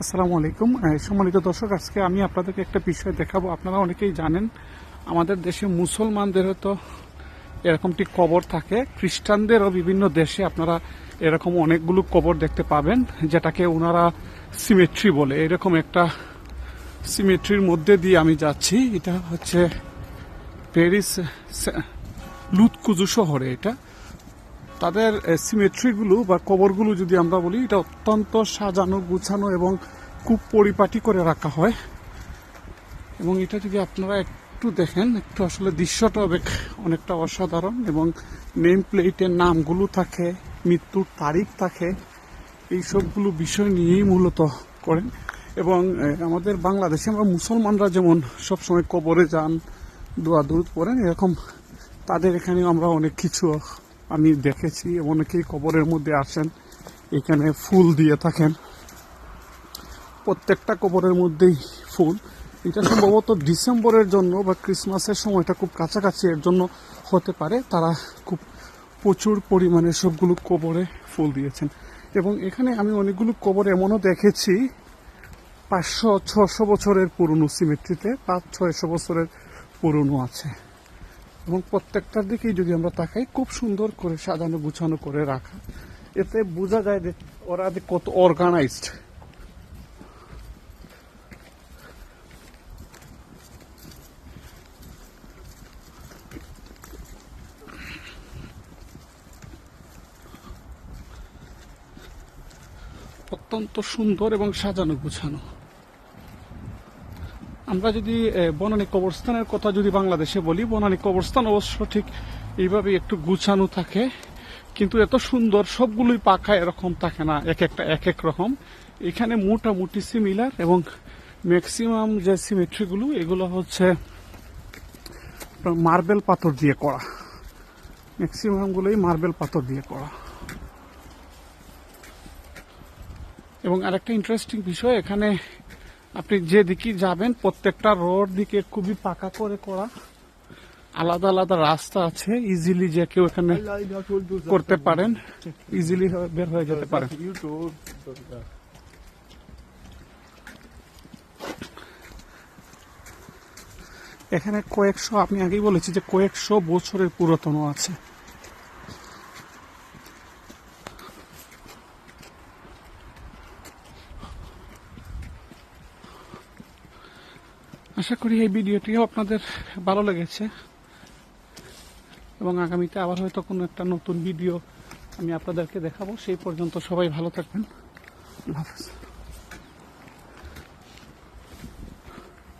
আসসালামু আলাইকুম। সম্মানিত দর্শক, আজকে আমি আপনাদেরকে একটা বিষয় দেখাবো। আপনারা অনেকেই জানেন, আমাদের দেশে মুসলমানদের তো এরকমটি কবর থাকে। খ্রিস্টানদেরও বিভিন্ন দেশে আপনারা এরকম অনেকগুলো কবর দেখতে পাবেন, যেটাকে ওনারা সিমেট্রি বলে। এরকম একটা সিমেট্রির মধ্যে দিয়ে আমি যাচ্ছি। এটা হচ্ছে প্যারিস লুৎকুজু শহরে এটা। তাদের সিমেট্রিগুলো বা কবরগুলো যদি আমরা বলি, এটা অত্যন্ত সাজানো, গুছানো এবং খুব পরিপাটি করে রাখা হয়। এবং এটা যদি আপনারা একটু দেখেন, একটু আসলে দৃশ্যটা অনেকটা অসাধারণ এবং নেম প্লেটের নামগুলো থাকে, মৃত্যুর তারিখ থাকে, এই সবগুলো বিষয় নিয়েই মূলত করেন। এবং আমাদের বাংলাদেশে আমরা মুসলমানরা যেমন সবসময় কবরে যান দোয়া দূর করেন এরকম তাদের এখানেও আমরা অনেক কিছু আমি দেখেছি, অনেকেই কবরের মধ্যে আসেন, এখানে ফুল দিয়ে থাকেন। প্রত্যেকটা কবরের মধ্যেই ফুল। এটা সম্ভবত ডিসেম্বরের জন্য বা ক্রিসমাসের সময়টা খুব কাছাকাছি এর জন্য হতে পারে। তারা খুব প্রচুর পরিমাণে সবগুলো কবরে ফুল দিয়েছেন। এবং এখানে আমি অনেকগুলো কবর এমনও দেখেছি, পাঁচশো, ছশো বছরের পুরনো সিমেট্রিতে, পাঁচ, ছয়শো বছরের পুরনো আছে। এবং প্রত্যেকটার দিকেই যদি আমরা তাকাই, খুব সুন্দর করে সাজানো গুছানো করে রাখা। এতে বোঝা যায় যে ওরা যে কত অর্গানাইজড অত্যন্ত সুন্দর এবং সাজানো গুছানো। আমরা যদি বনানী কবরস্থানের কথা যদি বাংলাদেশে বলি, বনানী কবরস্থান অবশ্য ঠিক এইভাবে একটু গুছানো থাকে, কিন্তু এত সুন্দর, সবগুলোই পাখা এরকম থাকে না, এক একটা, এক এক রকম। এখানে মোটামুটি সিমিলার এবং ম্যাক্সিমাম যে সিমেট্রিগুলো এগুলো হচ্ছে মার্বেল পাথর দিয়ে করা। ম্যাক্সিমামগুলোই মার্বেল পাথর দিয়ে করা। এবং আরেকটা ইন্টারেস্টিং বিষয়, এখানে আপনি যে দিকে যাবেন, প্রত্যেকটা রোড দিকে খুবই পাকা করে করা। আলাদা আলাদা রাস্তা আছে ইজিলি যে কেউ এখানে করতে পারেন ইজিলি বের হয়ে যেতে পারেন। এখানে কয়েকশো, আপনি আগেই বলেছি যে কয়েকশো বছরের পুরাতন আছে। আশা করি এই ভিডিওটিও আপনাদের ভালো লেগেছে। এবং আগামীতে আবার হয়তো কোনো একটা নতুন ভিডিও আমি আপনাদেরকে দেখাবো। সেই পর্যন্ত সবাই ভালো থাকবেন। হাফেজ।